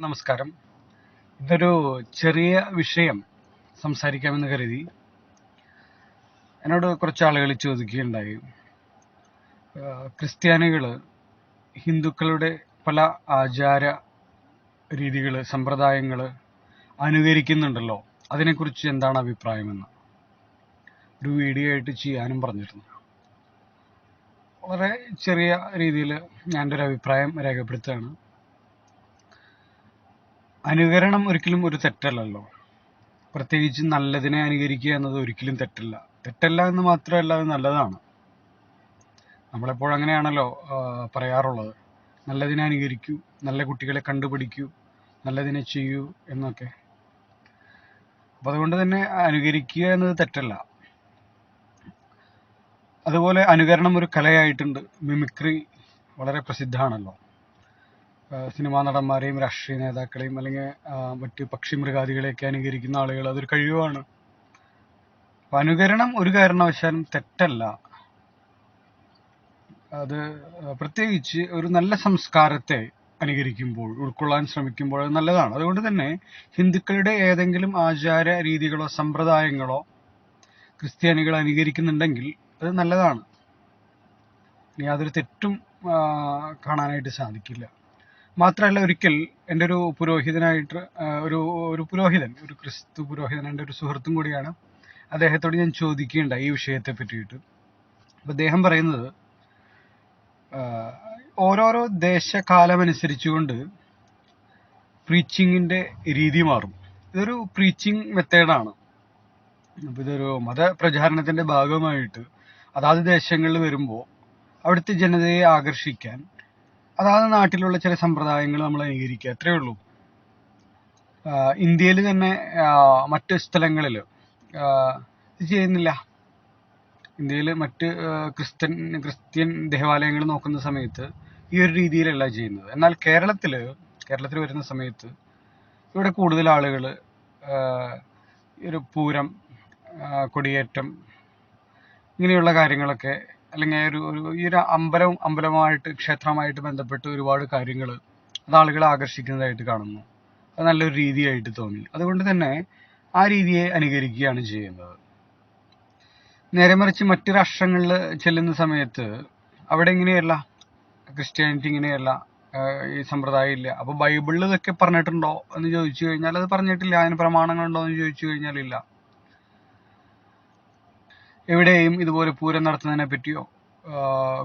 നമസ്കാരം. ഇതൊരു ചെറിയ വിഷയം സംസാരിക്കാമെന്ന് കരുതി. എന്നോട് കുറച്ച് ആളുകൾ ചോദിക്കുകയുണ്ടായി ക്രിസ്ത്യാനികൾ ഹിന്ദുക്കളുടെ പല ആചാര രീതികൾ സമ്പ്രദായങ്ങൾ അനുകരിക്കുന്നുണ്ടല്ലോ. അതിനെക്കുറിച്ച് എന്താണ് അഭിപ്രായമെന്ന് ഒരു വീഡിയോ ആയിട്ട് ചെയ്യാനും പറഞ്ഞിരുന്നു. വളരെ ചെറിയ രീതിയിൽ ഞാൻ ഒരു അഭിപ്രായം രേഖപ്പെടുത്തുകയാണ്. അനുകരണം ഒരിക്കലും ഒരു തെറ്റല്ലല്ലോ. പ്രത്യേകിച്ച് നല്ലതിനെ അനുകരിക്കുക എന്നത് ഒരിക്കലും തെറ്റല്ല. തെറ്റല്ല എന്ന് മാത്രമല്ല അത് നല്ലതാണ്. നമ്മളെപ്പോഴും അങ്ങനെയാണല്ലോ പറയാറുള്ളത്. നല്ലതിനെ അനുകരിക്കൂ നല്ല കുട്ടികളെ കണ്ടുപിടിക്കൂ നല്ലതിനെ ചെയ്യൂ എന്നൊക്കെ. അപ്പം അതുകൊണ്ട് തന്നെ അനുകരിക്കുക എന്നത് തെറ്റല്ല. അതുപോലെ അനുകരണം ഒരു കലയായിട്ടുണ്ട്. മിമിക്രി വളരെ പ്രസിദ്ധമാണല്ലോ. സിനിമാ നടന്മാരെയും രാഷ്ട്രീയ നേതാക്കളെയും അല്ലെങ്കിൽ മറ്റ് പക്ഷി മൃഗാദികളെയൊക്കെ അനുകരിക്കുന്ന ആളുകൾ അതൊരു കഴിവാണ്. അനുകരണം ഒരു കാരണവശാലും തെറ്റല്ല. അത് പ്രത്യേകിച്ച് ഒരു നല്ല സംസ്കാരത്തെ അനുകരിക്കുമ്പോൾ ഉൾക്കൊള്ളാൻ ശ്രമിക്കുമ്പോൾ അത് നല്ലതാണ്. അതുകൊണ്ട് തന്നെ ഹിന്ദുക്കളുടെ ഏതെങ്കിലും ആചാര രീതികളോ സമ്പ്രദായങ്ങളോ ക്രിസ്ത്യാനികൾ അനുകരിക്കുന്നുണ്ടെങ്കിൽ അത് നല്ലതാണ്. ഇനി യാതൊരു തെറ്റും കാണാനായിട്ട് സാധിക്കില്ല. മാത്രമല്ല ഒരിക്കൽ എന്റെ ഒരു പുരോഹിതനായിട്ട് ഒരു ഒരു പുരോഹിതൻ ഒരു ക്രിസ്തു പുരോഹിതൻ എന്റെ ഒരു സുഹൃത്തും കൂടിയാണ്. അദ്ദേഹത്തോട് ഞാൻ ചോദിക്കുകയുണ്ടായി ഈ വിഷയത്തെ പറ്റിയിട്ട്. അപ്പം അദ്ദേഹം പറയുന്നത് ഓരോരോ ദേശകാലമനുസരിച്ചുകൊണ്ട് പ്രീച്ചിങ്ങിന്റെ രീതി മാറും. ഇതൊരു പ്രീച്ചിങ് മെത്തേഡാണ്. അപ്പോൾ ഇതൊരു മതപ്രചാരണത്തിന്റെ ഭാഗമായിട്ട് അതാത് ദേശങ്ങളിൽ വരുമ്പോൾ അവിടുത്തെ ജനതയെ ആകർഷിക്കാൻ അതാത് നാട്ടിലുള്ള ചില സമ്പ്രദായങ്ങൾ നമ്മൾ അനുകരിക്കുക അത്രേ ഉള്ളൂ. ഇന്ത്യയിൽ തന്നെ മറ്റ് സ്ഥലങ്ങളിൽ ഇത് ചെയ്യുന്നില്ല. ഇന്ത്യയിൽ മറ്റ് ക്രിസ്ത്യൻ ക്രിസ്ത്യൻ ദേവാലയങ്ങൾ നോക്കുന്ന സമയത്ത് ഈ ഒരു രീതിയിലല്ല ചെയ്യുന്നത്. എന്നാൽ കേരളത്തിൽ കേരളത്തിൽ വരുന്ന സമയത്ത് ഇവിടെ കൂടുതൽ ആളുകൾ ഒരു പൂരം കൊടിയേറ്റം ഇങ്ങനെയുള്ള കാര്യങ്ങളൊക്കെ അല്ലെങ്കിൽ ഒരു ഒരു ഈ ഒരു അമ്പലവും അമ്പലമായിട്ട് ക്ഷേത്രമായിട്ട് ബന്ധപ്പെട്ട് ഒരുപാട് കാര്യങ്ങൾ അത് ആളുകളെ ആകർഷിക്കുന്നതായിട്ട് കാണുന്നു. അത് നല്ലൊരു രീതിയായിട്ട് തോന്നി. അതുകൊണ്ട് തന്നെ ആ രീതിയെ അനുകരിക്കുകയാണ് ചെയ്യുന്നത്. നേരെ മറിച്ച് മറ്റ് രാഷ്ട്രങ്ങളിൽ ചെല്ലുന്ന സമയത്ത് അവിടെ ഇങ്ങനെയല്ല ക്രിസ്ത്യാനിറ്റി ഇങ്ങനെയല്ല ഈ സമ്പ്രദായം ഇല്ല. അപ്പൊ ബൈബിളിൽ ഇതൊക്കെ പറഞ്ഞിട്ടുണ്ടോ എന്ന് ചോദിച്ചു കഴിഞ്ഞാൽ അത് പറഞ്ഞിട്ടില്ല. അതിന് പ്രമാണങ്ങളുണ്ടോ എന്ന് ചോദിച്ചു കഴിഞ്ഞാൽ ഇല്ല. എവിടെയും ഇതുപോലെ പൂരം നടത്തുന്നതിനെ പറ്റിയോ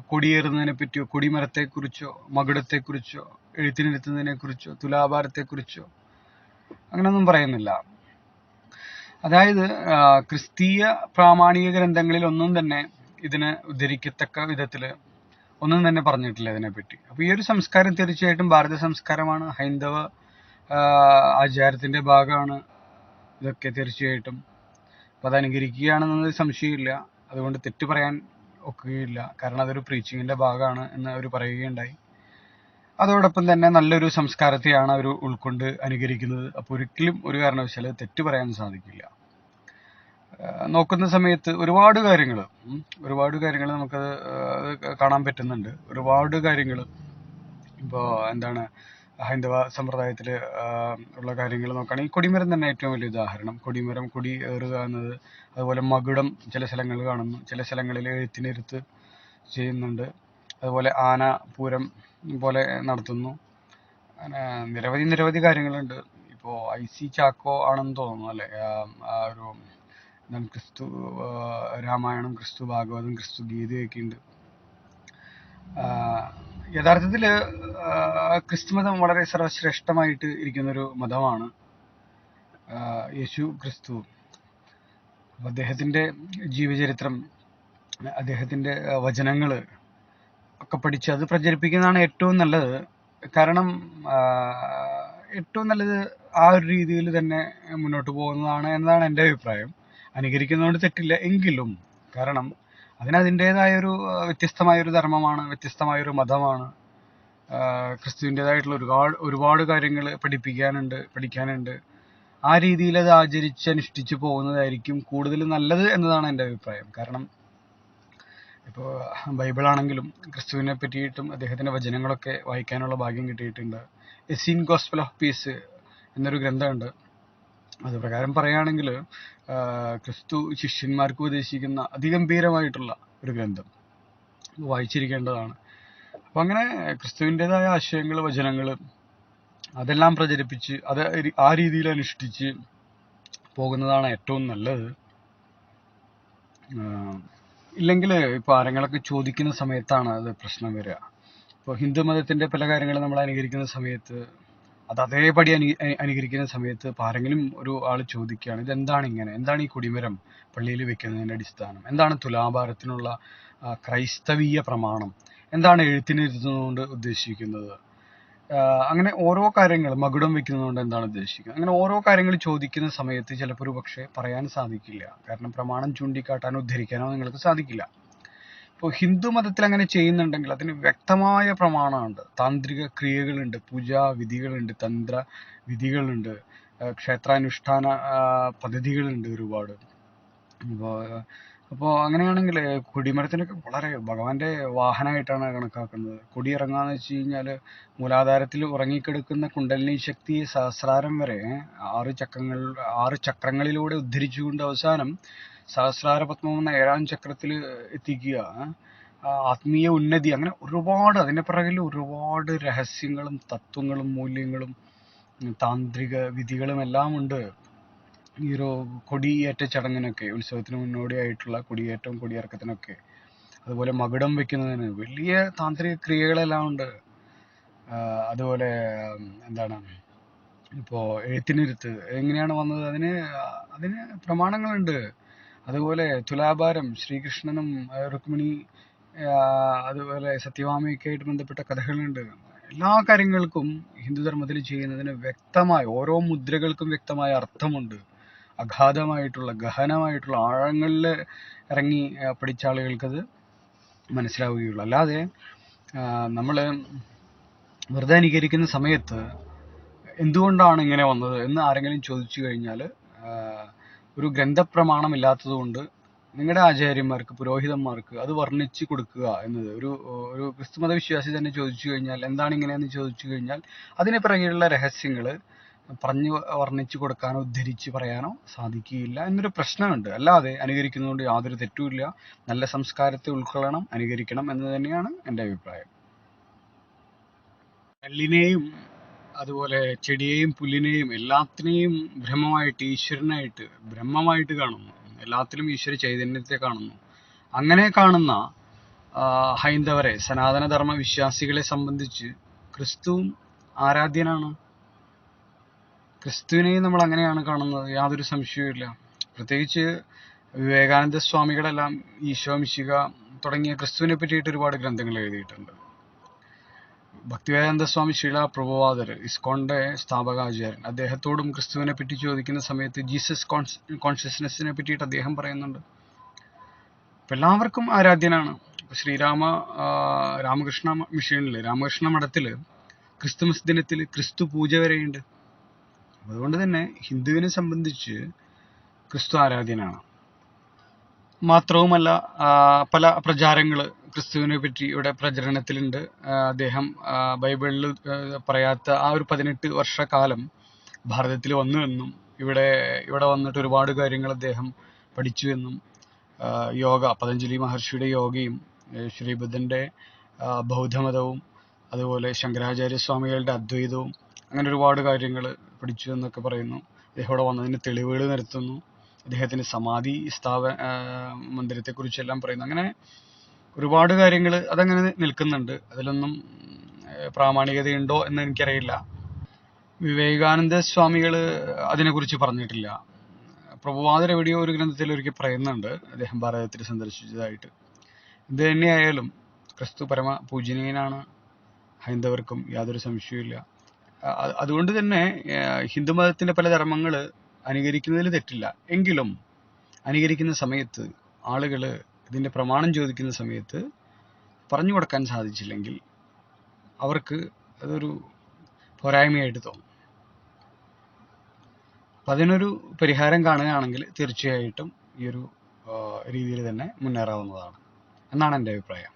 കൊടിയേറുന്നതിനെ പറ്റിയോ കൊടിമരത്തെ കുറിച്ചോ മകുടത്തെ കുറിച്ചോ എഴുത്തിനിരുത്തുന്നതിനെ കുറിച്ചോ തുലാഭാരത്തെ കുറിച്ചോ അങ്ങനെയൊന്നും പറയുന്നില്ല. അതായത് ക്രിസ്തീയ പ്രാമാണിക ഗ്രന്ഥങ്ങളിൽ ഒന്നും തന്നെ ഇതിന് ഉദ്ധരിക്കത്തക്ക വിധത്തിൽ ഒന്നും തന്നെ പറഞ്ഞിട്ടില്ല ഇതിനെപ്പറ്റി. അപ്പൊ ഈ ഒരു സംസ്കാരം തീർച്ചയായിട്ടും ഭാരത സംസ്കാരമാണ്. ഹൈന്ദവ ആചാരത്തിന്റെ ഭാഗമാണ്. ഇതൊക്കെ തീർച്ചയായിട്ടും അപ്പൊ അത് അനുകരിക്കുകയാണെന്നത് സംശയമില്ല. അതുകൊണ്ട് തെറ്റ് പറയാൻ ഒക്കുകയില്ല. കാരണം അതൊരു പ്രീച്ചിങ്ങിന്റെ ഭാഗമാണ് എന്ന് അവർ പറയുകയുണ്ടായി. അതോടൊപ്പം തന്നെ നല്ലൊരു സംസ്കാരത്തെയാണ് അവർ ഉൾക്കൊണ്ട് അനുകരിക്കുന്നത്. അപ്പോൾ ഒരിക്കലും ഒരു കാരണവശാലും തെറ്റ് പറയാൻ സാധിക്കില്ല. നോക്കുന്ന സമയത്ത് ഒരുപാട് കാര്യങ്ങൾ ഒരുപാട് കാര്യങ്ങൾ നമുക്കത് അത് കാണാൻ പറ്റുന്നുണ്ട്. ഒരുപാട് കാര്യങ്ങൾ ഇപ്പോൾ എന്താണ് ഹൈന്ദവ സമ്പ്രദായത്തിൽ ഉള്ള കാര്യങ്ങൾ നോക്കുകയാണെങ്കിൽ കൊടിമരം തന്നെ ഏറ്റവും വലിയ ഉദാഹരണം. കൊടിമരം കൊടി ഏറുക എന്നത് അതുപോലെ മകുടം ചില സ്ഥലങ്ങളിൽ കാണുന്നു. ചില സ്ഥലങ്ങളിൽ എഴുത്തിനിരുത്ത് ചെയ്യുന്നുണ്ട്. അതുപോലെ ആന പൂരം പോലെ നടത്തുന്നു. അങ്ങനെ നിരവധി നിരവധി കാര്യങ്ങളുണ്ട്. ഇപ്പോൾ ഐ സി ചാക്കോ ആണെന്ന് തോന്നുന്നു അല്ലെ? ആ ഒരു ക്രിസ്തു രാമായണം ക്രിസ്തു ഭാഗവതം ക്രിസ്തു ഗീതയൊക്കെ ഉണ്ട്. യഥാർത്ഥത്തിൽ ക്രിസ്തുമതം വളരെ സർവശ്രേഷ്ഠമായിട്ട് ഇരിക്കുന്ന ഒരു മതമാണ് യേശു ക്രിസ്തു. അദ്ദേഹത്തിന്റെ ജീവചരിത്രം അദ്ദേഹത്തിന്റെ വചനങ്ങൾ ഒക്കെ പഠിച്ച് അത് പ്രചരിപ്പിക്കുന്നതാണ് ഏറ്റവും നല്ലത്. കാരണം ഏറ്റവും നല്ലത് ആ ഒരു രീതിയിൽ തന്നെ മുന്നോട്ട് പോകുന്നതാണ് എന്നതാണ് എന്റെ അഭിപ്രായം. അനുകരിക്കുന്നതുകൊണ്ട് തെറ്റില്ല എങ്കിലും. കാരണം അതിന് അതിന്റെതായ ഒരു ആ, വ്യത്യസ്തമായ ഒരു ധർമ്മമാണ് വ്യത്യസ്തമായ ഒരു മതമാണ് ക്രിസ്തുവിന്റെതായിട്ടുള്ള ഒരുപാട് ഒരുപാട് കാര്യങ്ങൾ പഠിപ്പിക്കാനുണ്ട് പഠിക്കാനുണ്ട്. ആ രീതിയിൽ അത് ആചരിച്ച് അനുഷ്ഠിച്ച് പോകുന്നതായിരിക്കും കൂടുതൽ നല്ലത് എന്നതാണ് എന്റെ അഭിപ്രായം. കാരണം ഇപ്പോൾ ബൈബിളാണെങ്കിലും ക്രിസ്തുവിനെ പറ്റിയിട്ടും അദ്ദേഹത്തിന്റെ വചനങ്ങളൊക്കെ വായിക്കാനുള്ള ഭാഗ്യം കിട്ടിയിട്ടുണ്ട്. എസീൻ ഗോസ്പൽ ഓഫ് പീസ് എന്നൊരു ഗ്രന്ഥമുണ്ട്. അത് പ്രകാരം പറയുകയാണെങ്കിൽ ക്രിസ്തു ശിഷ്യന്മാർക്ക് ഉപദേശിക്കുന്ന അതിഗംഭീരമായിട്ടുള്ള ഒരു ഗ്രന്ഥം വായിച്ചിരിക്കേണ്ടതാണ്. അപ്പം അങ്ങനെ ക്രിസ്തുവിന്റെതായ ആശയങ്ങൾ വചനങ്ങൾ അതെല്ലാം പ്രചരിപ്പിച്ച് അത് ആ രീതിയിൽ അനുഷ്ഠിച്ച് പോകുന്നതാണ് ഏറ്റവും നല്ലത്. ഇല്ലെങ്കിൽ ഇപ്പോൾ ആരെങ്കിലൊക്കെ ചോദിക്കുന്ന സമയത്താണ് അത് പ്രശ്നം വരിക. ഇപ്പോൾ ഹിന്ദു മതത്തിന്റെ പല കാര്യങ്ങളും നമ്മൾ അനുകരിക്കുന്ന സമയത്ത് അത് അതേപടി അനു അനുകരിക്കുന്ന സമയത്ത് ഇപ്പോൾ ആരെങ്കിലും ഒരു ആൾ ചോദിക്കുകയാണ് ഇത് എന്താണ് ഇങ്ങനെ? എന്താണ് ഈ കുടിമരം പള്ളിയിൽ വെക്കുന്നതിന്റെ അടിസ്ഥാനം? എന്താണ് തുലാഭാരത്തിനുള്ള ക്രൈസ്തവീയ പ്രമാണം? എന്താണ് എഴുത്തിനിരുത്തുന്നതുകൊണ്ട് ഉദ്ദേശിക്കുന്നത്? അങ്ങനെ ഓരോ കാര്യങ്ങൾ മകുടം വെക്കുന്നതുകൊണ്ട് എന്താണ് ഉദ്ദേശിക്കുന്നത്? അങ്ങനെ ഓരോ കാര്യങ്ങൾ ചോദിക്കുന്ന സമയത്ത് ചിലപ്പോൾ ഒരു പക്ഷേ പറയാൻ സാധിക്കില്ല. കാരണം പ്രമാണം ചൂണ്ടിക്കാട്ടാനോ ഉദ്ധരിക്കാനോ നിങ്ങൾക്ക് സാധിക്കില്ല. ഇപ്പോൾ ഹിന്ദു മതത്തിൽ അങ്ങനെ ചെയ്യുന്നുണ്ടെങ്കിൽ അതിന് വ്യക്തമായ പ്രമാണമുണ്ട്. താന്ത്രിക ക്രിയകളുണ്ട് പൂജാ വിധികളുണ്ട് തന്ത്ര വിധികളുണ്ട് ക്ഷേത്രാനുഷ്ഠാന പദ്ധതികളുണ്ട് ഒരുപാട്. അപ്പോൾ അപ്പോൾ അങ്ങനെയാണെങ്കിൽ കൊടിമരത്തിനൊക്കെ വളരെ ഭഗവാന്റെ വാഹനമായിട്ടാണ് കണക്കാക്കുന്നത്. കൊടി ഇറങ്ങാന്ന് വെച്ച് കഴിഞ്ഞാൽ മൂലാധാരത്തിൽ ഉറങ്ങിക്കിടക്കുന്ന കുണ്ടലിനി ശക്തി സഹസ്രാരം വരെ ആറ് ചക്രങ്ങൾ ആറ് ചക്രങ്ങളിലൂടെ ഉദ്ധരിച്ചുകൊണ്ട് അവസാനം സഹസ്രാര പത്മം എന്ന ഏഴാം ചക്രത്തിൽ എത്തിക്കുക ആത്മീയ ഉന്നതി അങ്ങനെ ഒരുപാട് അതിന്റെ പിറകിൽ ഒരുപാട് രഹസ്യങ്ങളും തത്വങ്ങളും മൂല്യങ്ങളും താന്ത്രിക വിധികളും എല്ലാം ഉണ്ട്. ഈ ഒരു കൊടിയേറ്റ ചടങ്ങിനൊക്കെ ഉത്സവത്തിന് മുന്നോടിയായിട്ടുള്ള കൊടിയേറ്റവും കൊടിയിറക്കത്തിനൊക്കെ. അതുപോലെ മകുടം വെക്കുന്നതിന് വലിയ താന്ത്രിക ക്രിയകളെല്ലാം ഉണ്ട്. അതുപോലെ എന്താണ് ഇപ്പോ എഴുത്തിനിരുത്ത് എങ്ങനെയാണ് വന്നത്? അതിന് അതിന് പ്രമാണങ്ങളുണ്ട്. അതുപോലെ തുലാഭാരം ശ്രീകൃഷ്ണനും രുക്മിണി അതുപോലെ സത്യഭാമയൊക്കെ ആയിട്ട് ബന്ധപ്പെട്ട കഥകളുണ്ട്. എല്ലാ കാര്യങ്ങൾക്കും ഹിന്ദുധർമ്മത്തിൽ ചെയ്യുന്നതിന് വ്യക്തമായ ഓരോ മുദ്രകൾക്കും വ്യക്തമായ അർത്ഥമുണ്ട്. അഗാധമായിട്ടുള്ള ഗഹനമായിട്ടുള്ള ആഴങ്ങളിൽ ഇറങ്ങി പഠിച്ച ആളുകൾക്കത് മനസ്സിലാവുകയുള്ളൂ. അല്ലാതെ നമ്മൾ വെറുതെ അനുകരിക്കുന്ന സമയത്ത് എന്തുകൊണ്ടാണ് ഇങ്ങനെ വന്നത് എന്ന് ആരെങ്കിലും ചോദിച്ചു കഴിഞ്ഞാൽ ഒരു ഗ്രന്ഥപ്രമാണം ഇല്ലാത്തത് കൊണ്ട് നിങ്ങളുടെ ആചാര്യന്മാർക്ക് പുരോഹിതന്മാർക്ക് അത് വർണിച്ച് കൊടുക്കുക എന്നത് ഒരു ഒരു ക്രിസ്തുമത വിശ്വാസി തന്നെ ചോദിച്ചു കഴിഞ്ഞാൽ എന്താണ് ഇങ്ങനെയെന്ന് ചോദിച്ചു കഴിഞ്ഞാൽ അതിന് പിറകെയുള്ള രഹസ്യങ്ങൾ പറഞ്ഞു വർണിച്ചു കൊടുക്കാനോ ഉദ്ധരിച്ച് പറയാനോ സാധിക്കുകയില്ല എന്നൊരു പ്രശ്നമുണ്ട്. അല്ലാതെ അനുകരിക്കുന്നതുകൊണ്ട് യാതൊരു തെറ്റുമില്ല. നല്ല സംസ്കാരത്തെ ഉൾക്കൊള്ളണം അനുകരിക്കണം എന്ന് തന്നെയാണ് എന്റെ അഭിപ്രായം. കല്ലിനെയും അതുപോലെ ചെടിയെയും പുല്ലിനെയും എല്ലാത്തിനെയും ബ്രഹ്മമായിട്ട് ഈശ്വരനായിട്ട് ബ്രഹ്മമായിട്ട് കാണുന്നു. എല്ലാത്തിലും ഈശ്വര ചൈതന്യത്തെ കാണുന്നു. അങ്ങനെ കാണുന്ന ഹൈന്ദവരെ സനാതനധർമ്മ വിശ്വാസികളെ സംബന്ധിച്ച് ക്രിസ്തുവും ആരാധ്യനാണ്? ക്രിസ്തുവിനെയും നമ്മൾ അങ്ങനെയാണ് കാണുന്നത്. യാതൊരു സംശയവുമില്ല പ്രത്യേകിച്ച് വിവേകാനന്ദ സ്വാമികളെല്ലാം ഈശോ മിശിക തുടങ്ങിയ ക്രിസ്തുവിനെ പറ്റിയിട്ട് ഒരുപാട് ഗ്രന്ഥങ്ങൾ എഴുതിയിട്ടുണ്ട്. ഭക്തിവേദാന്ത സ്വാമി ശീല പ്രഭുവാദർ ഇസ്കോണിന്റെ സ്ഥാപകാചാര്യൻ. അദ്ദേഹത്തോടും ക്രിസ്തുവിനെ പറ്റി ചോദിക്കുന്ന സമയത്ത് ജീസസ് കോൺഷ്യസ്നെസ്സിനെ പറ്റിയിട്ട് അദ്ദേഹം പറയുന്നുണ്ട്. എല്ലാവർക്കും ആരാധ്യനാണ്. ശ്രീരാമ രാമകൃഷ്ണ മിഷനിൽ രാമകൃഷ്ണ മഠത്തിൽ ക്രിസ്തുമസ് ദിനത്തിൽ ക്രിസ്തു പൂജ വരെയുണ്ട്. അതുകൊണ്ട് തന്നെ ഹിന്ദുവിനെ സംബന്ധിച്ച് ക്രിസ്തു ആരാധ്യനാണ്. മാത്രവുമല്ല പല പ്രചാരങ്ങൾ ക്രിസ്തുവിനെ പറ്റി ഇവിടെ പ്രചരണത്തിലുണ്ട്. അദ്ദേഹം ബൈബിളിൽ പറയാത്ത ആ ഒരു പതിനെട്ട് വർഷക്കാലം ഭാരതത്തിൽ വന്നു എന്നും ഇവിടെ ഇവിടെ വന്നിട്ട് ഒരുപാട് കാര്യങ്ങൾ അദ്ദേഹം പഠിച്ചു എന്നും യോഗ പതഞ്ജലി മഹർഷിയുടെ യോഗയും ശ്രീബുദ്ധന്റെ ബൗദ്ധമതവും അതുപോലെ ശങ്കരാചാര്യ സ്വാമികളുടെ അദ്വൈതവും അങ്ങനെ ഒരുപാട് കാര്യങ്ങൾ പഠിച്ചു എന്നൊക്കെ പറയുന്നു. അദ്ദേഹം ഇവിടെ വന്നതിന് തെളിവുകൾ നിരത്തുന്നു അദ്ദേഹത്തിന്റെ സമാധി സ്ഥാപ മന്ദിരത്തെക്കുറിച്ചെല്ലാം പറയുന്നു. അങ്ങനെ ഒരുപാട് കാര്യങ്ങൾ അതങ്ങനെ നിൽക്കുന്നുണ്ട്. അതിലൊന്നും പ്രാമാണികതയുണ്ടോ എന്ന് എനിക്കറിയില്ല. വിവേകാനന്ദ സ്വാമികൾ അതിനെക്കുറിച്ച് പറഞ്ഞിട്ടില്ല. പ്രഭുവാദർ എവിടെയോ ഒരു ഗ്രന്ഥത്തിൽ ഒരുക്കി പറയുന്നുണ്ട്. അദ്ദേഹം ഭാരതത്തിൽ സന്ദർശിച്ചതായിട്ട്. ഇത് തന്നെയായാലും ക്രിസ്തു പരമ പൂജനീയനാണ്. ഹൈന്ദവർക്കും യാതൊരു സംശയവുമില്ല. അതുകൊണ്ട് തന്നെ ഹിന്ദുമതത്തിന്റെ പല ധർമ്മങ്ങൾ അനുകരിക്കുന്നതിൽ തെറ്റില്ല. എങ്കിലും അനുകരിക്കുന്ന സമയത്ത് ആളുകൾ ഇതിന്റെ പ്രമാണം ചോദിക്കുന്ന സമയത്ത് പറഞ്ഞു കൊടുക്കാൻ സാധിച്ചില്ലെങ്കിൽ അവർക്ക് അതൊരു പോരായ്മയായിട്ട് തോന്നും. അപ്പം അതിനൊരു പരിഹാരം കാണുകയാണെങ്കിൽ തീർച്ചയായിട്ടും ഈ ഒരു രീതിയിൽ തന്നെ മുന്നേറാവുന്നതാണ്. എന്നാണ് എന്റെ അഭിപ്രായം.